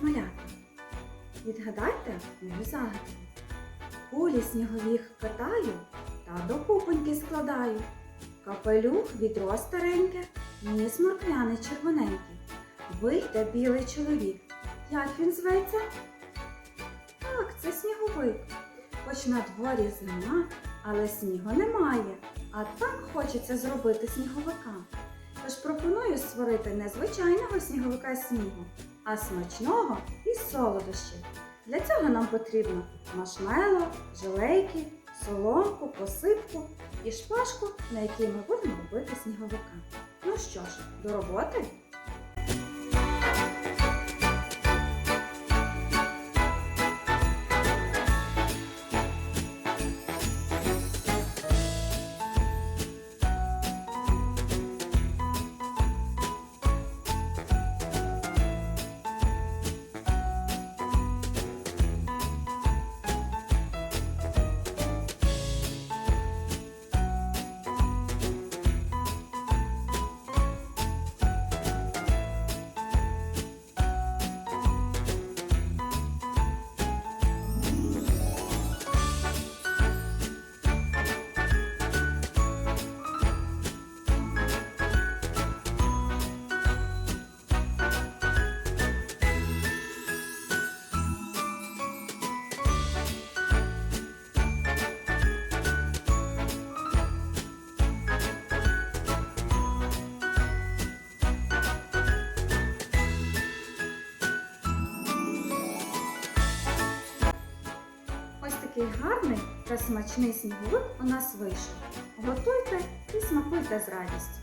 малята. Відгадайте мою загадку. Кулі сніговіх катаю та до купоньки складаю. Капелюх відро стареньке, ніс моркляний червоненький. Вийде білий чоловік. Як він зветься? Так, це сніговик. Хоч на дворі зима, але снігу немає, а так хочеться зробити сніговика. Тож пропоную створити не звичайного сніговика снігу, а смачного і солодощів. Для цього нам потрібно машмело, жилейки, соломку, посипку і шпажку, на якій ми будемо робити сніговика. Ну що ж, до роботи? Такий гарний та смачний сніговик у нас вийшов. Готуйте і смакуйте з радістю.